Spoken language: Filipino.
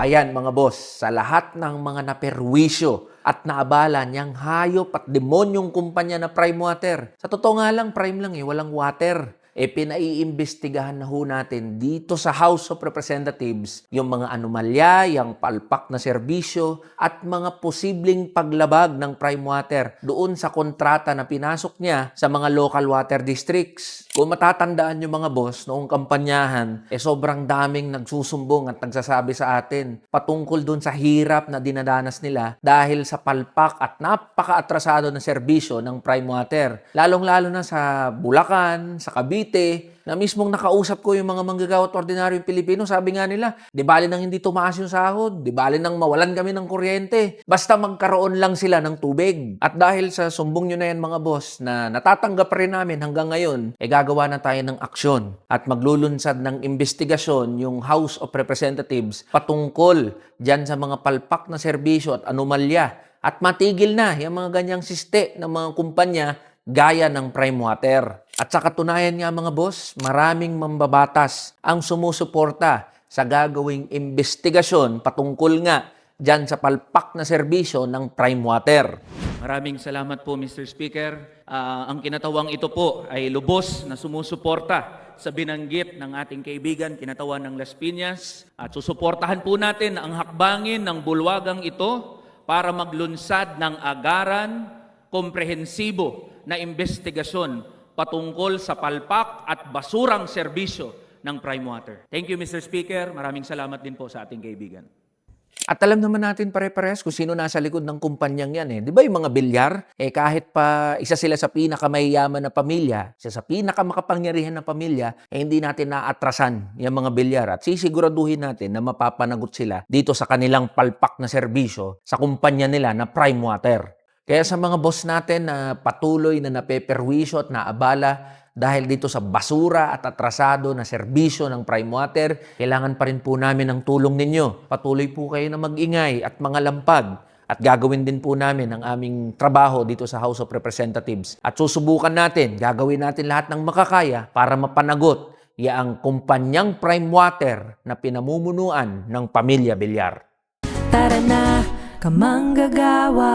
ayan mga boss, sa lahat ng mga naperwisyo at naabala niyang hayop at demonyong kumpanya na Prime Water. Sa totoo nga lang, Prime lang eh, walang water. E pinaiimbestigahan na ho natin dito sa House of Representatives yung mga anomalya, yung palpak na serbisyo at mga posibleng paglabag ng Prime Water doon sa kontrata na pinasok niya sa mga local water districts. Kung matatandaan yung mga boss noong kampanyahan, eh sobrang daming nagsusumbong at nagsasabi sa atin patungkol doon sa hirap na dinadanas nila dahil sa palpak at napaka-atrasado na serbisyo ng Prime Water. Lalong-lalo na sa Bulacan, sa Cavite, na mismong nakausap ko yung mga manggagawa at ordinaryong Pilipino, sabi nga nila, di bali nang hindi tumaas yung sahod, di bali nang mawalan kami ng kuryente, basta magkaroon lang sila ng tubig. At dahil sa sumbong nyo na yan mga boss, na natatanggap rin namin hanggang ngayon, eh gagawa na tayo ng aksyon at maglulunsad ng investigasyon yung House of Representatives patungkol dyan sa mga palpak na serbisyo at anomalya at matigil na yung mga ganyang siste ng mga kumpanya gaya ng Prime Water. At sa katunayan nga mga boss, maraming mambabatas ang sumusuporta sa gagawing investigasyon patungkol nga dyan sa palpak na serbisyo ng Prime Water. Maraming salamat po, Mr. Speaker. Ah, ang kinatawang ito po ay lubos na sumusuporta sa binanggit ng ating kaibigan, kinatawan ng Las Piñas. At susuportahan po natin ang hakbangin ng bulwagang ito para maglunsad ng agaran, komprehensibo na investigasyon patungkol sa palpak at basurang serbisyo ng Prime Water. Thank you, Mr. Speaker. Maraming salamat din po sa ating kaibigan. At alam naman natin pare-parehas kung sino nasa likod ng kumpanyang yan eh. Di ba yung mga bilyar? Eh kahit pa isa sila sa pinakamayayaman na pamilya, isa sa pinakamakapangyarihan na pamilya, eh hindi natin naatrasan yung mga bilyar. At sisiguraduhin natin na mapapanagot sila dito sa kanilang palpak na serbisyo sa kumpanya nila na Prime Water. Kaya sa mga boss natin na patuloy na napeperwisyo at naabala dahil dito sa basura at atrasado na serbisyo ng Prime Water, kailangan pa rin po namin ng tulong ninyo. Patuloy po kayo na mag-ingay at mga lampag at gagawin din po namin ang aming trabaho dito sa House of Representatives. At susubukan natin, gagawin natin lahat ng makakaya para mapanagot yaang kumpanyang Prime Water na pinamumunuan ng Pamilya Bilyar. Tara na, kamanggagawa